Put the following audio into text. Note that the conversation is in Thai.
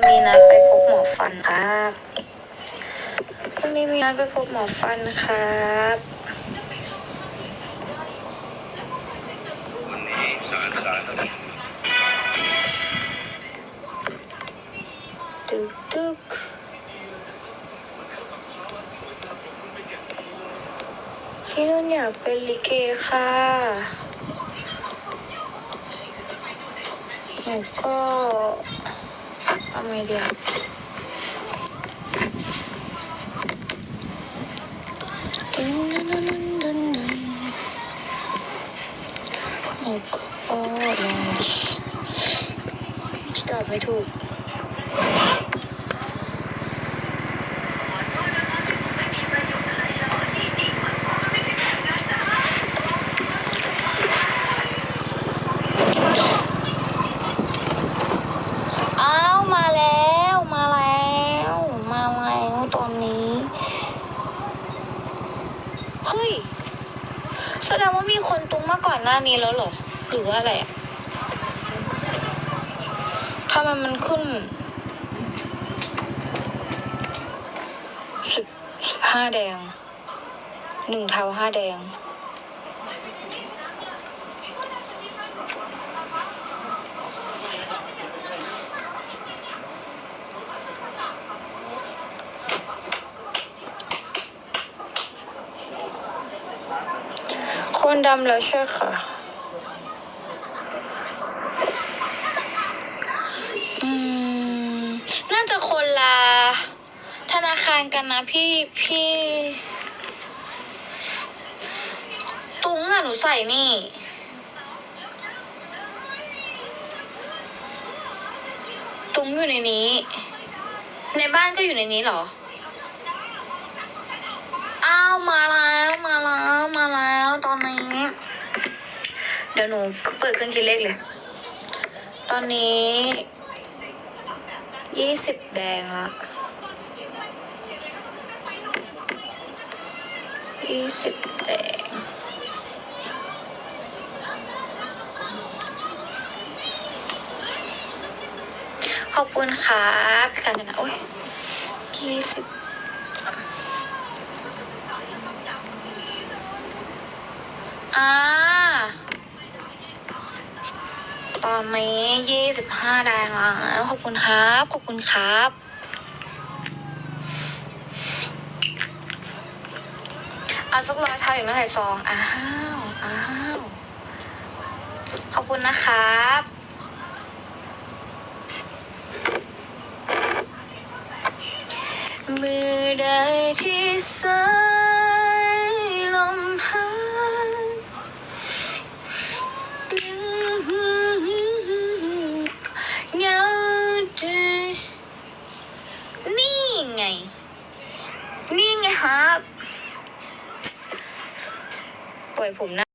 มีนัดไปพบหมอฟันครับวันนี้มีนัดไปพบหมอฟันครับวันนี้สารสารตึกตึกพี่นุ่นอยากเป็นลิเกค่ะหนูก็ำไงดีอะดึนดึนดึนดึนดึนหลองพี่ตอบไม่ถูก อ้าวมาแล้วมาแล้วมาแล้วตอนนี้ เฮ้ย แสดงว่ามีคนตุ้งมาก่อนหน้านี้แล้วเหรอ หรือว่าอะไรอะทำไมมันขึ้นสิบห้าแดง หนึ่งเท้าห้าแดง คนดำแล้วใช่ค่ะ อืม น่าจะคนละธนาคารกันนะพี่พี่ ตุ้งอะหนูใส่นี่ ตุ้งอยู่ในนี้ ในบ้านก็อยู่ในนี้เหรอ อ้าว มาแล้ว มาแล้วมาแล้วตอนนี้ เดี๋ยวหนูเปิดเครื่องคิดเลขเลย ตอนนี้ยี่สิบแดงละยี่สิบแดงขอบคุณครับพี่การกันนะโอ้ยยี่สิบอ่า ตอนนี้ยี่สิบห้าแดงแล้วขอบคุณครับ ขอบคุณครับ เอาสักร้อยเท่าอย่างนั้นใส่ซองอ้าว อ้าว ขอบคุณนะครับมือใดที่สา ครับ ปล่อยผมนะ